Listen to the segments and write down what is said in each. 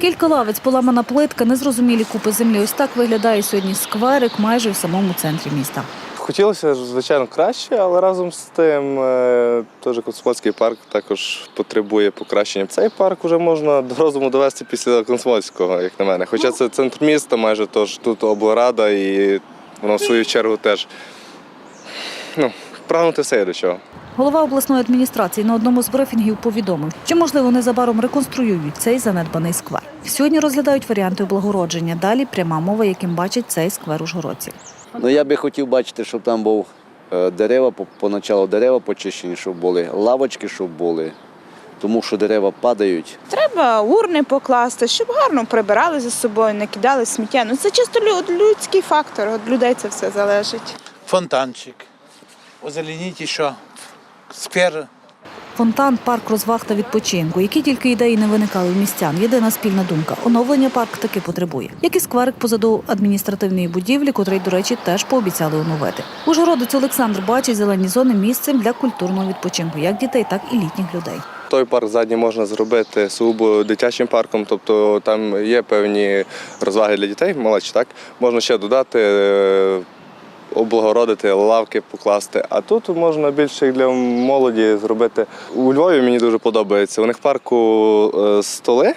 Кілька лавиць, поламана плитка, незрозумілі купи землі. Ось так виглядає сьогодні скверик майже в самому центрі міста. Хотілося звичайно, краще, але разом з тим е, теж Комсомольський парк також потребує покращення. Цей парк вже можна до розуму довести після Комсомольського, як на мене. Хоча це центр міста, майже тож тут облрада, і воно в свою чергу теж ну, прагнути все до чого. Голова обласної адміністрації на одному з брифінгів повідомив, що можливо незабаром реконструюють цей занедбаний сквер. Сьогодні розглядають варіанти облагородження. Далі пряма мова, яким бачить цей сквер ужгородці. Ну я би хотів бачити, щоб там був е, дерева, поначалу дерева почищені, щоб були, лавочки, щоб були, тому що дерева падають. Треба урни покласти, щоб гарно прибирали за собою, не кидали сміття. Ну це чисто людський фактор. Від людей це все залежить. фонтанчик. Озеленіть що сквер Фонтан, парк розваг та відпочинку. Які тільки ідеї не виникали у містян. Єдина спільна думка. Оновлення парк таки потребує. Як і скверик позаду адміністративної будівлі, котрий, до речі, теж пообіцяли оновити. Ужгородець Олександр бачить зелені зони місцем для культурного відпочинку, як дітей, так і літніх людей. Той парк задній можна зробити сугубо дитячим парком, тобто там є певні розваги для дітей, молодші, так? Можна ще додати, е, облагородити, лавки покласти. А тут можна більше для молоді зробити. У Львові мені дуже подобається. У них парку е, столи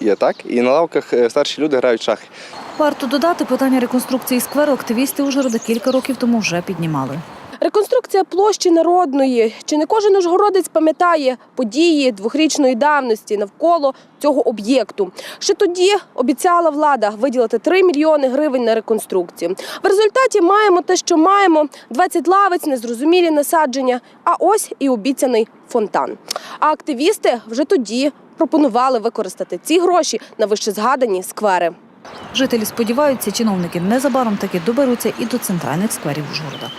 є, так? І на лавках е, старші люди грають шахи. Варто додати питання реконструкції скверу. Активісти Ужгорода кілька років тому вже піднімали. Реконструкція площі народної. Чи не кожен ужгородець пам'ятає події двохрічної давності навколо цього об'єкту? Ще тоді обіцяла влада виділити 3 мільйони гривень на реконструкцію. В результаті маємо те, що маємо: 20 лавиць, незрозумілі насадження, а ось і обіцяний фонтан. А активісти вже тоді пропонували використати ці гроші на вищезгадані сквери. Жителі сподіваються, чиновники незабаром таки доберуться і до центральних скверів Ужгорода.